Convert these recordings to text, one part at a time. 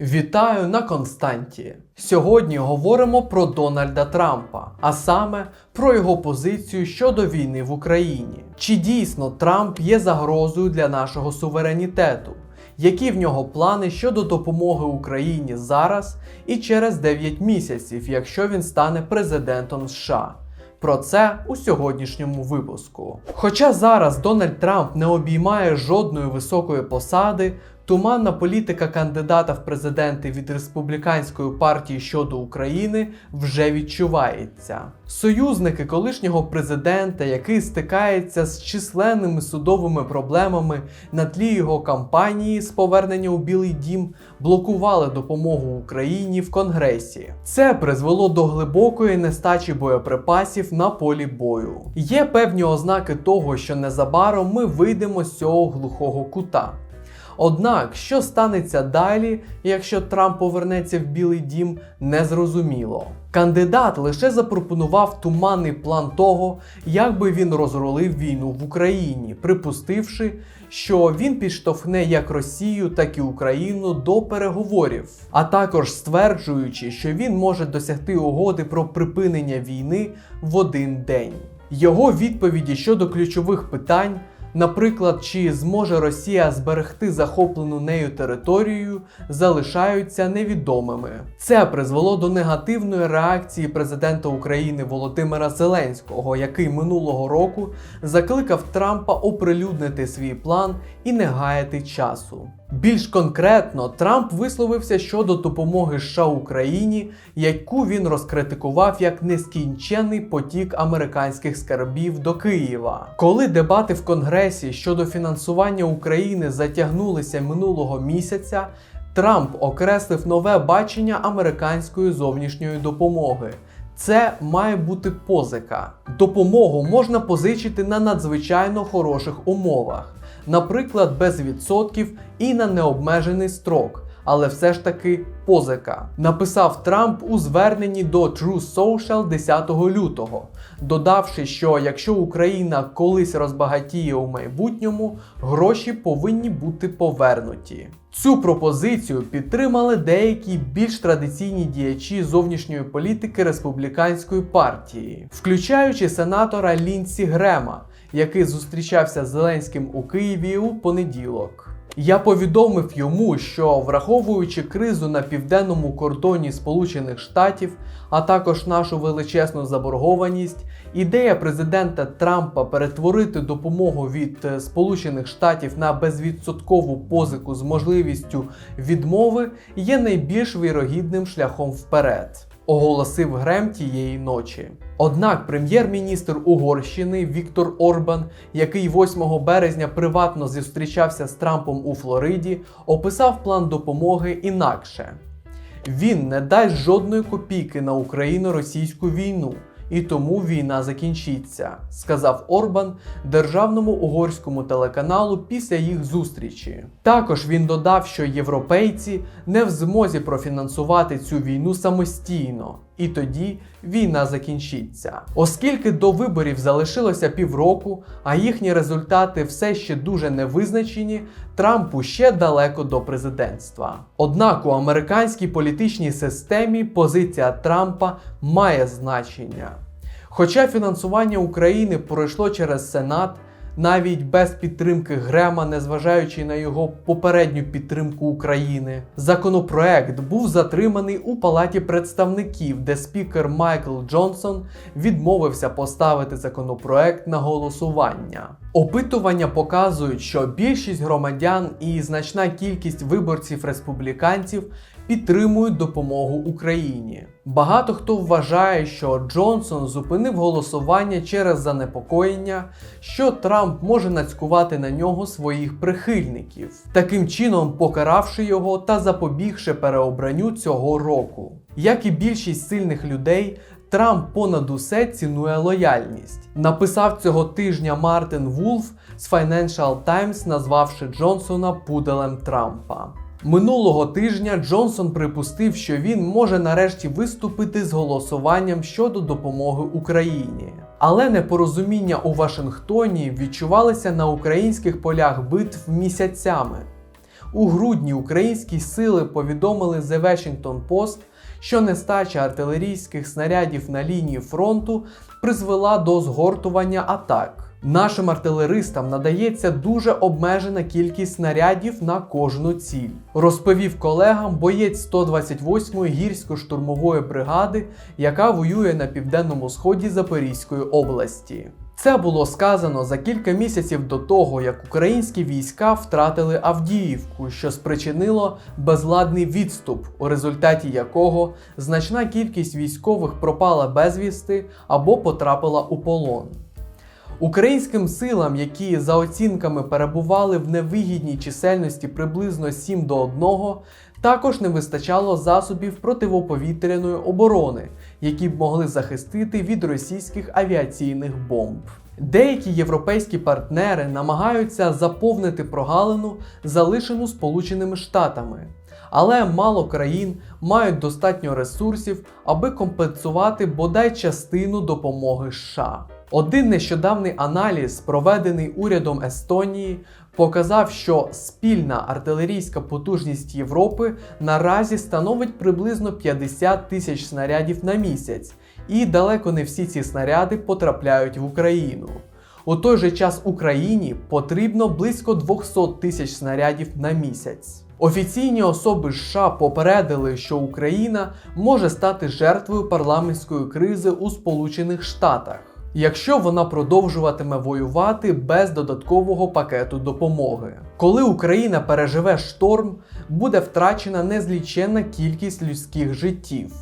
Вітаю на Константі. Сьогодні говоримо про Дональда Трампа, а саме про його позицію щодо війни в Україні. Чи дійсно Трамп є загрозою для нашого суверенітету? Які в нього плани щодо допомоги Україні зараз і через 9 місяців, якщо він стане президентом США? Про це у сьогоднішньому випуску. Хоча зараз Дональд Трамп не обіймає жодної високої посади, туманна політика кандидата в президенти від республіканської партії щодо України вже відчувається. Союзники колишнього президента, який стикається з численними судовими проблемами на тлі його кампанії з повернення у Білий Дім, блокували допомогу Україні в Конгресі. Це призвело до глибокої нестачі боєприпасів на полі бою. Є певні ознаки того, що незабаром ми вийдемо з цього глухого кута. Однак, що станеться далі, якщо Трамп повернеться в Білий Дім, незрозуміло. Кандидат лише запропонував туманний план того, як би він розрулив війну в Україні, припустивши, що він підштовхне як Росію, так і Україну до переговорів, а також стверджуючи, що він може досягти угоди про припинення війни в один день. Його відповіді щодо ключових питань. Наприклад, чи зможе Росія зберегти захоплену нею територію, залишаються невідомими. Це призвело до негативної реакції президента України Володимира Зеленського, який минулого року закликав Трампа оприлюднити свій план і не гаяти часу. Більш конкретно, Трамп висловився щодо допомоги США Україні, яку він розкритикував як нескінченний потік американських скарбів до Києва. Коли дебати в Конгресі щодо фінансування України затягнулися минулого місяця, Трамп окреслив нове бачення американської зовнішньої допомоги. Це має бути позика. Допомогу можна позичити на надзвичайно хороших умовах, наприклад, без відсотків і на необмежений строк. Але все ж таки позика. Написав Трамп у зверненні до True Social 10 лютого, додавши, що якщо Україна колись розбагатіє у майбутньому, гроші повинні бути повернуті. Цю пропозицію підтримали деякі більш традиційні діячі зовнішньої політики республіканської партії, включаючи сенатора Лінсі Грема, який зустрічався з Зеленським у Києві у понеділок. Я повідомив йому, що враховуючи кризу на південному кордоні Сполучених Штатів, а також нашу величезну заборгованість, ідея президента Трампа перетворити допомогу від е, Сполучених Штатів на безвідсоткову позику з можливістю відмови є найбільш вірогідним шляхом вперед. Оголосив Грем тієї ночі. Однак прем'єр-міністр Угорщини Віктор Орбан, який 8 березня приватно зустрічався з Трампом у Флориді, описав план допомоги інакше. Він не дасть жодної копійки на Україно-російську війну, і тому війна закінчиться, сказав Орбан державному угорському телеканалу після їх зустрічі. Також він додав, що європейці не в змозі профінансувати цю війну самостійно. І тоді війна закінчиться. Оскільки до виборів залишилося півроку, а їхні результати все ще дуже невизначені, Трампу ще далеко до президентства. Однак у американській політичній системі позиція Трампа має значення. Хоча фінансування України пройшло через Сенат, навіть без підтримки Грема, незважаючи на його попередню підтримку України, законопроект був затриманий у Палаті представників, де спікер Майкл Джонсон відмовився поставити законопроект на голосування. Опитування показують, що більшість громадян і значна кількість виборців республіканців підтримують допомогу Україні. Багато хто вважає, що Джонсон зупинив голосування через занепокоєння, що Трамп може нацькувати на нього своїх прихильників, таким чином покаравши його та запобігши переобранню цього року. Як і більшість сильних людей, Трамп понад усе цінує лояльність. Написав цього тижня Мартин Вулф з Financial Times, назвавши Джонсона пуделем Трампа. Минулого тижня Джонсон припустив, що він може нарешті виступити з голосуванням щодо допомоги Україні. Але непорозуміння у Вашингтоні відчувалися на українських полях битв місяцями. У грудні українські сили повідомили The Washington Post, що нестача артилерійських снарядів на лінії фронту призвела до згортування атак. Нашим артилеристам надається дуже обмежена кількість снарядів на кожну ціль, розповів колегам боєць 128-ї гірсько-штурмової бригади, яка воює на південному сході Запорізької області. Це було сказано за кілька місяців до того, як українські війська втратили Авдіївку, що спричинило безладний відступ, у результаті якого значна кількість військових пропала безвісти або потрапила у полон. Українським силам, які за оцінками перебували в невигідній чисельності приблизно 7 до 1, також не вистачало засобів противоповітряної оборони, які б могли захистити від російських авіаційних бомб. Деякі європейські партнери намагаються заповнити прогалину, залишену Сполученими Штатами. Але мало країн мають достатньо ресурсів, аби компенсувати бодай частину допомоги США. Один нещодавний аналіз, проведений урядом Естонії, показав, що спільна артилерійська потужність Європи наразі становить приблизно 50 тисяч снарядів на місяць, і далеко не всі ці снаряди потрапляють в Україну. У той же час Україні потрібно близько 200 тисяч снарядів на місяць. Офіційні особи США попередили, що Україна може стати жертвою парламентської кризи у Сполучених Штатах, якщо вона продовжуватиме воювати без додаткового пакету допомоги. Коли Україна переживе шторм, буде втрачена незліченна кількість людських життів.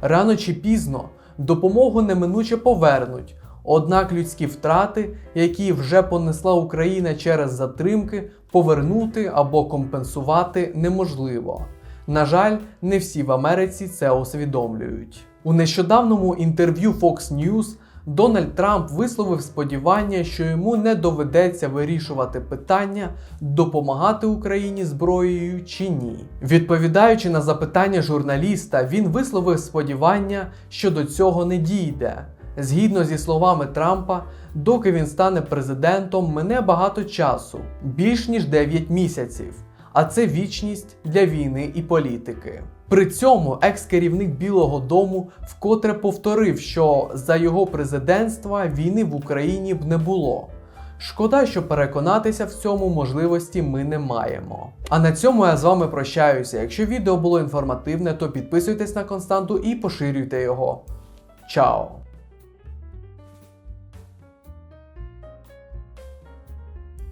Рано чи пізно допомогу неминуче повернуть. Однак людські втрати, які вже понесла Україна через затримки, повернути або компенсувати неможливо. На жаль, не всі в Америці це усвідомлюють. У нещодавному інтерв'ю Fox News Дональд Трамп висловив сподівання, що йому не доведеться вирішувати питання, допомагати Україні зброєю чи ні. Відповідаючи на запитання журналіста, він висловив сподівання, що до цього не дійде. Згідно зі словами Трампа, доки він стане президентом, мине багато часу більш ніж 9 місяців. А це вічність для війни і політики. При цьому екс-керівник Білого Дому вкотре повторив, що за його президентства війни в Україні б не було. Шкода, що переконатися в цьому можливості ми не маємо. А на цьому я з вами прощаюся. Якщо відео було інформативне, то підписуйтесь на константу і поширюйте його. Чао!